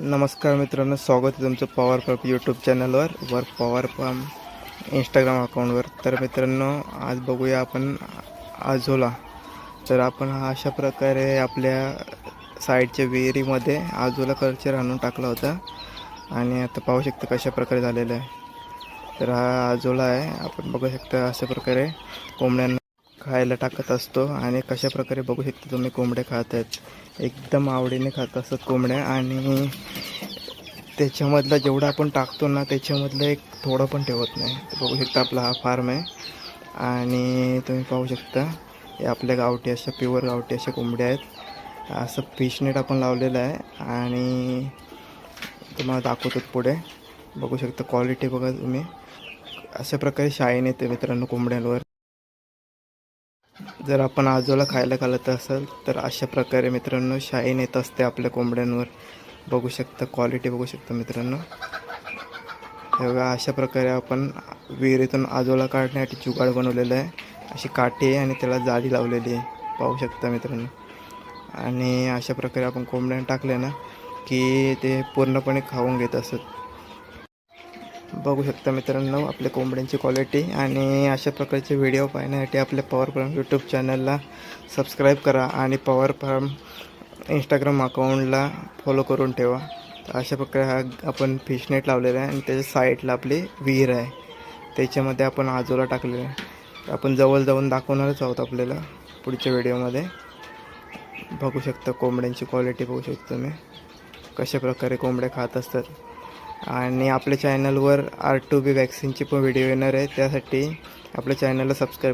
नमस्कार मित्रांनो स्वागत आहे तुमचं पॉवर पंप यूट्यूब चॅनलवर वर पॉवर पंप इंस्टाग्राम अकाउंटवर तर मित्रांनो आज बघूया आपण आजोला तर आपण हा अशा प्रकारे आपल्या साईडच्या विहिरीमध्ये आजोला कल्चर आणून टाकला होता. आणि आता पाहू शकता कशा प्रकारे झालेलं आहे. तर हा आजोला आहे. आपण बघू शकता अशा प्रकारे कोंबड्यांना खायला टाकत असतो आणि कशा प्रकारे बघू शकता तुम्ही कोंबड्या खात आहेत. एकदम आवडीने खात असतात कोंबड्या आणि त्याच्यामधलं जेवढं आपण टाकतो ना त्याच्यामधलं एक थोडं पण ठेवत नाही. बघू शकता आपला हा फार्म आहे. आणि तुम्ही पाहू शकता हे आपल्या गावठी अशा प्युअर गावठी अशा कोंबड्या आहेत. असं फिशनेट आपण लावलेलं आहे आणि तुम्हाला दाखवतो पुढे. बघू शकता क्वालिटी बघा तुम्ही. अशा प्रकारे शाईन येते मित्रांनो कोंबड्यांवर. जर आपण आजोला खायला घालत असेल तर अशा प्रकारे मित्रांनो शाईन येत असते आपल्या कोंबड्यांवर. बघू शकता क्वालिटी बघू शकता मित्रांनो. तेव्हा अशा प्रकारे आपण विहिरीतून आजोला काढण्यासाठी जुगाड बनवलेलं आहे. अशी काठी आहे आणि त्याला जाळी लावलेली आहे. पाहू शकता मित्रांनो. आणि अशा प्रकारे आपण कोंबड्या टाकले ना की ते पूर्णपणे खाऊन घेत असत. बघू शकता मित्रांनो आपल्या कोंबड्यांची क्वालिटी आणि अशा प्रकारचे व्हिडिओ पाहण्यासाठी आपल्या पॉवर फार्म यूट्यूब चॅनलला सबस्क्राईब करा आणि पॉवर फार्म इंस्टाग्राम अकाउंटला फॉलो करून ठेवा. तर अशा प्रकारे हा आपण फिश नेट लावलेला आहे आणि त्याच्या साईडला आपली विहीर आहे. त्याच्यामध्ये आपण आजोला टाकलेला आहे. आपण जवळ जाऊन दाखवणारच आहोत आपल्याला पुढच्या व्हिडिओमध्ये बघू शकता कोंबड्यांची क्वालिटी बघू शकतो तुम्ही. कशा प्रकारे कोंबड्या खात असतात. आणि आपल्या चॅनलवर आर टू बी वॅक्सिनची पण व्हिडिओ येणार आहे त्यासाठी आपल्या चॅनलला सबस्क्राईब